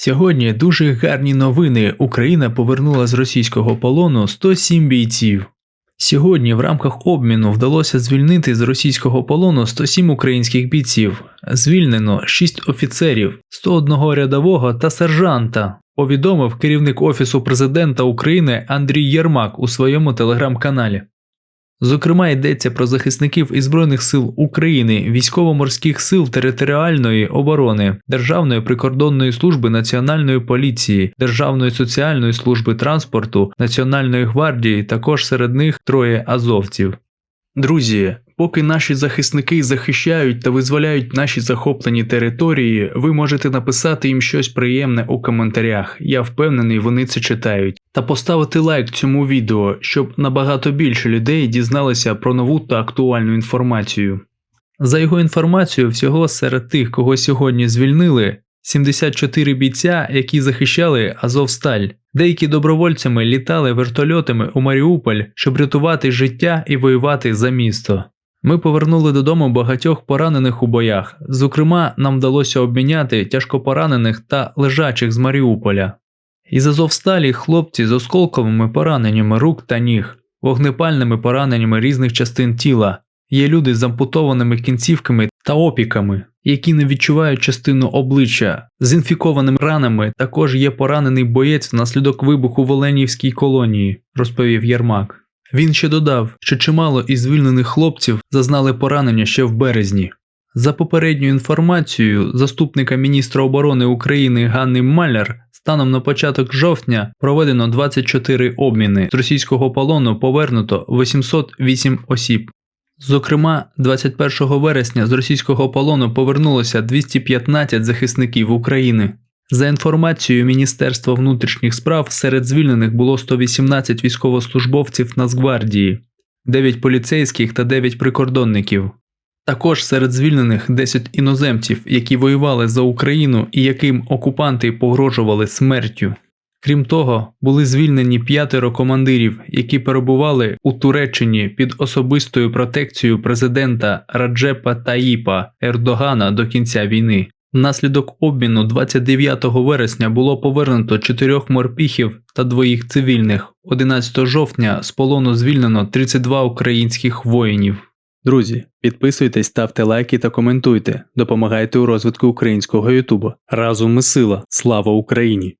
Сьогодні дуже гарні новини. Україна повернула з російського полону 107 бійців. Сьогодні в рамках обміну вдалося звільнити з російського полону 107 українських бійців. Звільнено 6 офіцерів, 101 рядового та сержанта. Повідомив керівник Офісу президента України Андрій Єрмак у своєму телеграм-каналі. Зокрема, йдеться про захисників із Збройних сил України, військово-морських сил територіальної оборони, Державної прикордонної служби Національної поліції, Державної соціальної служби транспорту, Національної гвардії, також серед них троє азовців. Друзі, поки наші захисники захищають та визволяють наші захоплені території, ви можете написати їм щось приємне у коментарях. Я впевнений, вони це читають. Та поставити лайк цьому відео, щоб набагато більше людей дізналися про нову та актуальну інформацію. За його інформацією, всього серед тих, кого сьогодні звільнили, 74 бійця, які захищали Азовсталь. Деякі добровольцями літали вертольотами у Маріуполь, щоб рятувати життя і воювати за місто. Ми повернули додому багатьох поранених у боях. Зокрема, нам вдалося обміняти тяжкопоранених та лежачих з Маріуполя. Із Азовсталі хлопці з осколковими пораненнями рук та ніг, вогнепальними пораненнями різних частин тіла. Є люди з ампутованими кінцівками та опіками, які не відчувають частину обличчя. З інфікованими ранами також є поранений боєць внаслідок вибуху в Оленівській колонії, розповів Єрмак. Він ще додав, що чимало із звільнених хлопців зазнали поранення ще в березні. За попередньою інформацією заступника міністра оборони України Ганни Маляр, станом на початок жовтня проведено 24 обміни. З російського полону повернуто 808 осіб. Зокрема, 21 вересня з російського полону повернулося 215 захисників України. За інформацією Міністерства внутрішніх справ, серед звільнених було 118 військовослужбовців Нацгвардії, 9 поліцейських та 9 прикордонників. Також серед звільнених 10 іноземців, які воювали за Україну і яким окупанти погрожували смертю. Крім того, були звільнені п'ятеро командирів, які перебували у Туреччині під особистою протекцією президента Раджепа Таїпа Ердогана до кінця війни. Внаслідок обміну 29 вересня було повернуто чотирьох морпіхів та двоїх цивільних. 11 жовтня з полону звільнено 32 українських воїнів. Друзі, підписуйтесь, ставте лайки та коментуйте. Допомагайте у розвитку українського Ютубу. Разом ми сила. Слава Україні!